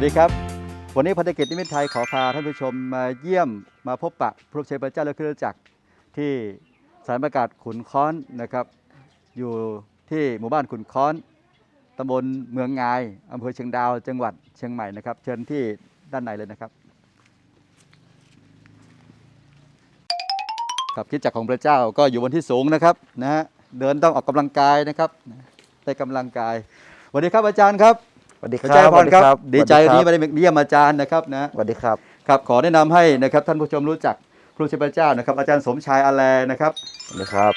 วัสดีครับ วันนี้พันธกิจนิมิตไทยขอพาท่านผู้ชมมาเยี่ยมมาพบปะพระเชฟพระเจ้าและคริสตจักรที่สารประกาศขุนค้อนนะครับ อยู่ที่หมู่บ้านขุนค้อนตำบลเมืองงายอำเภอเชียงดาวจังหวัดเชียงใหม่นะครับ เชิญที่ด้านในเลยนะครับครับคิดจักรของพระเจ้าก็อยู่บนที่สูงนะครับนะฮะเดินต้องออกกำลังกายนะครับได้กำลังกายสวัสดีครับอาจารย์ครับ สวัสดีคพระรับเจ้าพรครับสวัสดีใจวันนี้คมารับได้เยี่ยมอาจารย์นะครับนะสวัสดีครับครับขอแนะนำให้นะครับท่านผู้ชมรู้จักพระเชฟพระเจ้านะครับ อาจารย์สมชายอาแลนะครับสวัสดีครับ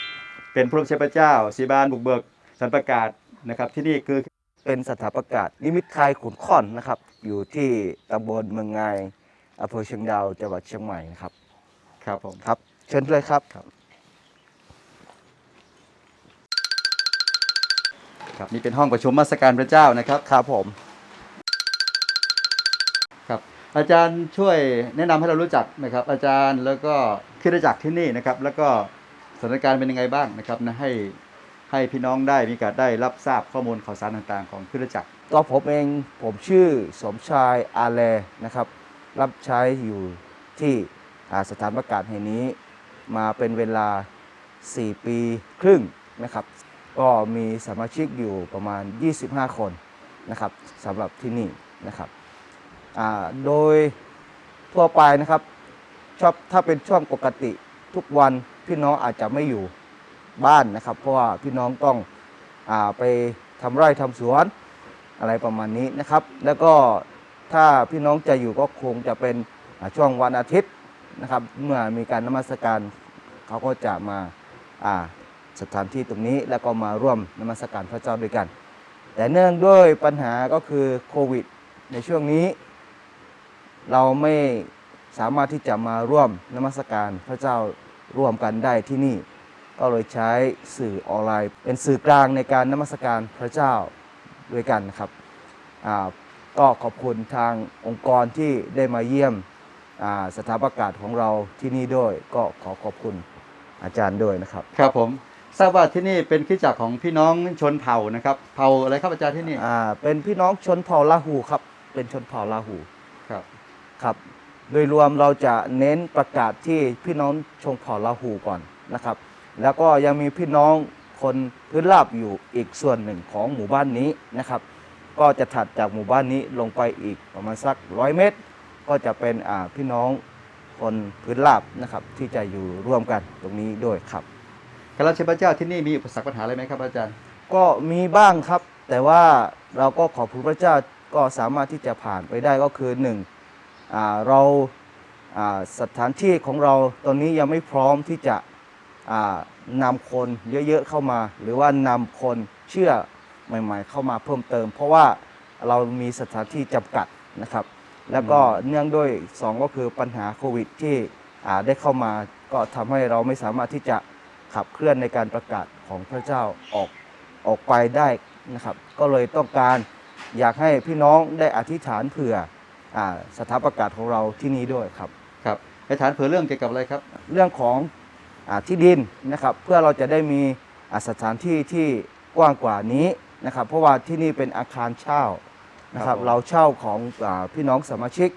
เป็นพระเชฟพระเจ้าสีบานบุกเบิกสันประกาศนะครับที่นี่คือเป็นสถาประกาศนิมิตไทยขุนค้อนนะครับ อยู่ที่ตำบลเมืองไงอำเภอเชียงดาวจังหวัดเชียงใหม่นะครับครับผมครับ เชิญเลยครับ ครับนี่เป็นห้องประชุมมาสการพระเจ้านะครับครับผมครับอาจารย์ช่วยแนะนำให้เรารู้จักนะครับ อาจารย์แล้วก็คริสตจักรที่นี่นะครับ แล้วก็สถานการณ์เป็นยังไงบ้างนะครับนะให้ให้พี่น้องได้มีโอกาสได้รับทราบข้อมูลข่าวสารต่างๆ ของคริสตจักรตัวผมเองผมชื่อสมชายอาแลนะครับ รับใช้อยู่ที่อ่าสถานประกาศแห่งนี้ มาเป็นเวลา 4 ปีครึ่งนะครับ ก็มีสมาชิกอยู่ประมาณ 25 คนนะครับสำหรับที่นี่นะครับโดยทั่วไปนะครับชอบถ้าเป็นช่วงปกติทุกวันพี่น้องอาจจะไม่อยู่บ้านนะครับ เพราะว่าพี่น้องต้องอไปทำไร่ทำสวนอะไรประมาณนี้นะครับ แล้วก็ถ้าพี่น้องจะอยู่ก็คงจะเป็นช่วงวันอาทิตย์นะครับ เมื่อมีการนมัสการเขาก็จะมาอ่า สถานที่ตรงนี้ แล้วก็มาร่วมนมัสการพระเจ้าด้วยกัน แต่เนื่องด้วยปัญหาก็คือโควิด ในช่วงนี้ เราไม่สามารถที่จะมาร่วมนมัสการพระเจ้าร่วมกันได้ที่นี่ ก็เลยใช้สื่อออนไลน์ เป็นสื่อกลางในการนมัสการพระเจ้าด้วยกันนะครับอ่าก็ขอบคุณทางองค์กรที่ได้มาเยี่ยมอ่าสถาประกาศของเราที่นี่ด้วย ก็ขอขอบคุณอาจารย์ด้วยนะครับ ครับผม ทราบว่าที่นี่เป็นคริสตจักรของพี่น้องชนเผ่านะครับ เผ่าอะไรครับอาจารย์ที่นี่อ่าเป็นพี่น้องชนเผ่าลาหูครับ เป็นชนเผ่าลาหูครับครับ โดยรวมเราจะเน้นประกาศที่พี่น้องชนเผ่าลาหูก่อนนะครับ แล้วก็ยังมีพี่น้องคนพื้นราบอยู่อีกส่วนหนึ่งของหมู่บ้านนี้นะครับ ก็จะถัดจากหมู่บ้านนี้ลงไปอีกประมาณสักร้อยเมตร ก็จะเป็นอ่าพี่น้องคนพื้นราบนะครับ ที่จะอยู่ร่วมกันตรงนี้ด้วยครับ การรับใช้พระเจ้าที่นี่มีอุปสรรคปัญหาอะไรไหมครับอาจารย์ ก็มีบ้างครับ แต่ว่าเราก็ขอบคุณพระเจ้าก็สามารถที่จะผ่านไปได้ก็คือหนึ่งอ่าเราอ่าสถานที่ของเราตอนนี้ยังไม่พร้อมที่จะอ่านำคนเยอะๆเข้ามา หรือว่านำคนเชื่อใหม่ ๆ เข้ามาเพิ่มเติม เพราะว่าเรามีสถานที่จำกัดนะครับ แล้วก็เนื่องด้วยสองก็คือปัญหาโควิดที่อ่าได้เข้ามาก็ทำให้เราไม่สามารถที่จะ ขับเคลื่อนในการประกาศของพระเจ้าออกออกไปได้นะครับ ก็เลยต้องการอยากให้พี่น้องได้อธิษฐานเผื่ออาสถาประกาศของเราที่นี้ด้วยครับครับในฐานเผื่อเรื่องเกี่ยวกับอะไรครับ เรื่องของอาที่ดินนะครับ เพื่อเราจะได้มีอ่าสถานที่ที่กว้างกว่านี้นะครับ เพราะว่าที่นี่เป็นอาคารเช่านะครับครับผมเราเช่าของอาพี่น้องสมาชิก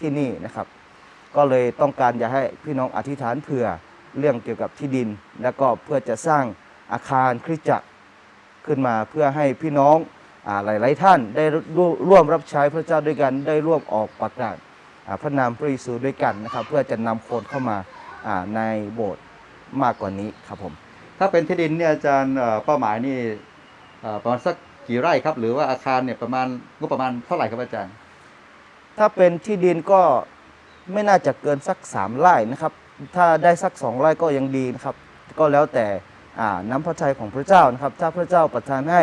ที่นี่นะครับ ก็เลยต้องการอยากให้พี่น้องอธิษฐานเผื่อ เรื่องเกี่ยวกับที่ดิน แล้วก็เพื่อจะสร้างอาคารคริสตจักรขึ้นมาเพื่อให้พี่น้องอหลาย ๆ ท่านได้ร่วมรับใช้พระเจ้าด้วยกันได้ร่วมออกประกาศพระนามพระเยซูด้วยกันนะครับ เพื่อจะนำคนเข้ามาในโบสถ์มากกว่านี้ครับผม ถ้าเป็นที่ดินเนี่ยอาจารย์เป้าหมายนี่ประมาณสักกี่ไร่ครับ หรือว่าอาคารเนี่ยประมาณงบประมาณเท่าไหร่ครับอาจารย์ ถ้าเป็นที่ดินก็ไม่น่าจะเกินสักสามไร่นะครับ ถ้าได้สักสองไร่ก็ยังดีนะครับ ก็แล้วแต่น้ำพระทัยของพระเจ้านะครับ ถ้าพระเจ้าประทานให้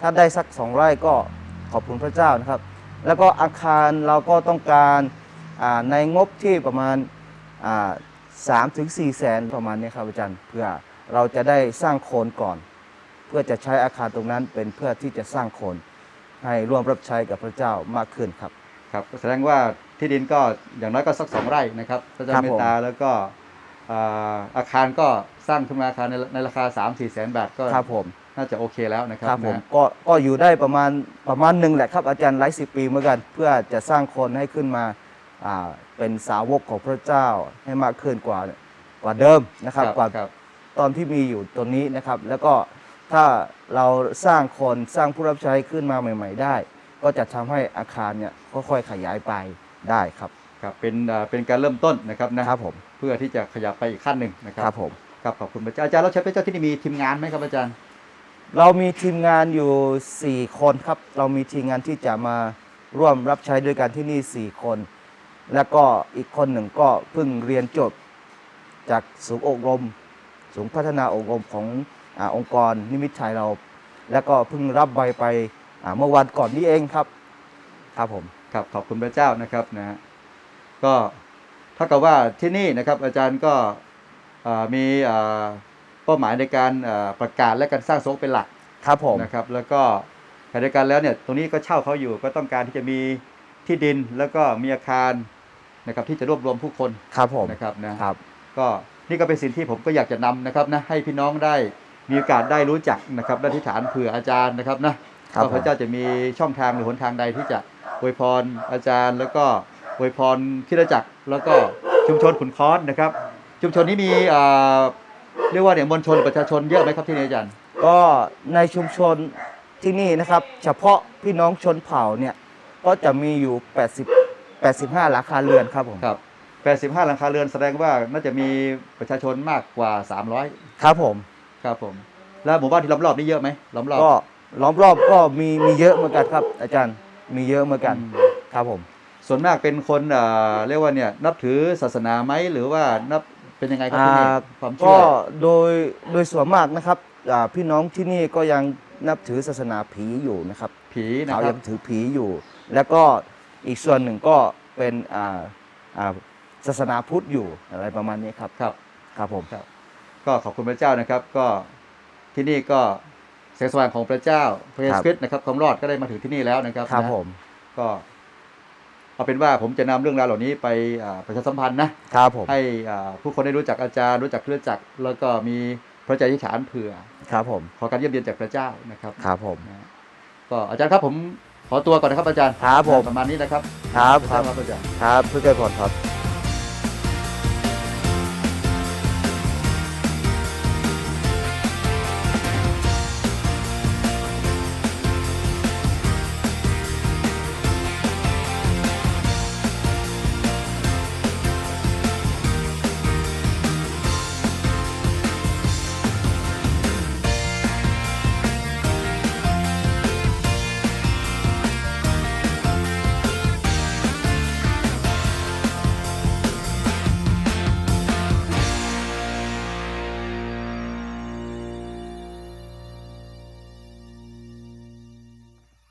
ถ้าได้สักสองไร่ก็ขอบคุณพระเจ้านะครับ แล้วก็อาคารเราก็ต้องการในงบที่ประมาณสามถึงสี่แสนประมาณนี้ครับอาจารย์เพื่อเราจะได้สร้างโคนก่อน เพื่อจะใช้อาคารตรงนั้นเป็นเพื่อที่จะสร้างโคนให้ร่วมรับใช้กับพระเจ้ามากขึ้นครับ ครับแสดงว่า ที่ดินก็อย่างน้อยก็สักสองไร่นะครับพระเจ้าครับเมผมตตาแล้วก็อ่าอาคารก็สร้างขึ้นมาอาคารในในราคา 3 4แสนบาทก็ครับผมน่าจะโอเคแล้วนะครับครับผมนะก็ก็อยู่ได้ประมาณประมาณหนึ่งแหละครับอาจารย์หลายสิบปีเหมือนกัน เพื่อจะสร้างคนให้ขึ้นมาอ่าเป็นสาวกของพระเจ้าให้มากขึ้นกว่ากว่าเดิมนะครับกว่าครับตอนที่มีอยู่ตัวนี้นะครับ แล้วก็ถ้าเราสร้างคนสร้างผู้รับใช้ขึ้นมาใหม่ ๆ ได้ ก็จะทำให้อาคารเนี่ยค่อยๆขยายไป ได้ครับครับเป็นอ่าเป็นการเริ่มต้นนะครับนะครับผมเพื่อที่จะขยับไปอีกขั้นหนึ่งนะครัครับผม ครับขอบคุณพระเจ้าอาจารย์แล้วใช้พระเจ้าที่นี่มีทีมงานไหมครับอาจารย์เรามีทีมงานอยู่ 4 คนครับ เรามีทีมงานที่จะมาร่วมรับใช้ด้วยกันที่นี่ 4 คน แล้วก็อีกคนหนึ่งก็เพิ่งเรียนจบจากศูนย์อบรมศูนย์พัฒนาอบรมของอาองค์กรนิมิตชัยเรา แล้วก็เพิ่งรับใบไปอ่าเมื่อวันก่อนนี้เองครับ ครับผม ครับขอบคุณพระเจ้านะครับนะฮะก็เท่ากับว่าที่นี่นะครับอาจารย์ก็อ่ามีอ่าเป้าหมายในการอ่าประกาศและการสร้างโซกเป็นหลักครับผมนะครับ แล้วก็ขณะเดียวกันแล้วเนี่ยตรงนี้ก็เช่าเขาอยู่ก็ต้องการที่จะมีที่ดินแล้วก็มีอาคารนะครับที่จะรวบรวมผู้คนครับผมนะครับนะครับ ก็นี่ก็เป็นสิ่งที่ผมก็อยากจะนำนะครับนะให้พี่น้องได้มีโอกาสได้รู้จักนะครับและที่ฐานเผื่ออาจารย์นะครับนะครับว่าพระเจ้าจะมีช่องทางหรือหนทางใดที่จะ อวยพรอาจารย์ แล้วก็อวยพรคริดจักรแล้วก็ชุมชนขุนค้อนนะครับ ชุมชนนี้มีอ่าเรียกว่าเนี่ยมวลชนประชาชนเยอะไหมครับที่นี่อาจารย์ ก็ในชุมชนที่นี่นะครับ เฉพาะพี่น้องชนเผ่าเนี่ยก็จะมีอยู่ 80 85หลังคาเรือนครับผมครับ 85หลังคาเรือนแสดงว่าน่าจะมีประชาชนมากกว่า 300 ครับผมครับผม แล้วหมู่บ้านที่ล้อมรอบนี่เยอะไหมล้อมรอบก็ล้อมรอบก็มีมีเยอะเหมือนกันครับ อาจารย์ มีเยอะเหมือนกันอืมครับผม ส่วนมากเป็นคนอ่าเรียกว่าเนี่ยนับถือศาสนาไหมหรือว่านับเป็นยังไงครับที่นี่อ่าความก็เชื่อโดยโดยส่วนมากนะครับอ่าพี่น้องที่นี่ก็ยังนับถือศาสนาผีอยู่นะครับผีนะเขาครัยับ งถือผีอยู่ แล้วก็อีกส่วนหนึ่งก็เป็นอ่าอ่าศาสนาพุทธอยู่อะไรประมาณนี้ครับครับ ครับผม ก็ขอบคุณพระเจ้านะครับ ก็ที่นี่ก็ แสงสว่างของพระเจ้าพระเยครัซูบคริสต์นะครับความรอดก็ได้มาถึงที่นี่แล้วนะครับครับนะผมก็เอาเป็นว่าผมจะนำเรื่องราวเหล่านี้ไปอ่าประชาสัมพันธ์นะครับผมให้อ่าผู้คนได้รู้จักอาจารย์ รู้จักเครือจักรแล้วก็มีพระใจที่ฐานเผื่อครับผมขอการเยี่ยมเยียนจากพระเจ้านะครับครับผมนะก็อาจารย์ครับผมขอตัวก่อนนะครับอาจารย์ครับผมประมาณนี้นะครับ ครับพระครัเจ้าบครับอาจารย์ครับเพื่อเกิดผลครับ